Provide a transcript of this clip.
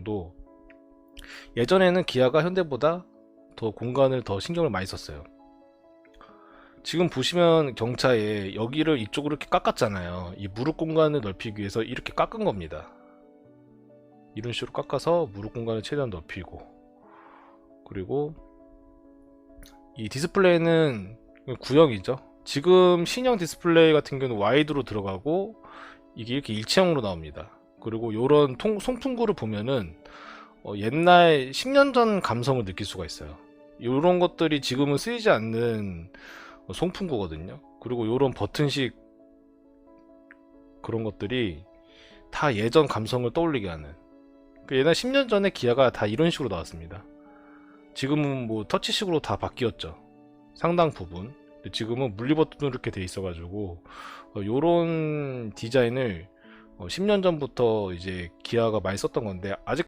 정도 예전에는 기아가 현대보다 더 공간을 더 신경을 많이 썼어요. 지금 보시면 경차에 여기를 이쪽으로 이렇게 깎았잖아요. 이 무릎 공간을 넓히기 위해서 이렇게 깎은 겁니다. 이런 식으로 깎아서 무릎 공간을 최대한 넓히고 그리고 이 디스플레이는 구형이죠. 지금 신형 디스플레이 같은 경우는 와이드로 들어가고 이게 이렇게 일체형으로 나옵니다. 그리고 이런 송풍구를 보면은 어, 옛날 10년 전 감성을 느낄 수가 있어요. 이런 것들이 지금은 쓰이지 않는 어, 송풍구거든요. 그리고 이런 버튼식 그런 것들이 다 예전 감성을 떠올리게 하는. 그 옛날 10년 전에 기아가 다 이런 식으로 나왔습니다. 지금은 뭐 터치식으로 다 바뀌었죠. 상당 부분. 지금은 물리 버튼으로 이렇게 돼 있어가지고 어, 요런 디자인을 어, 10년 전부터 이제 기아가 많이 썼던 건데 아직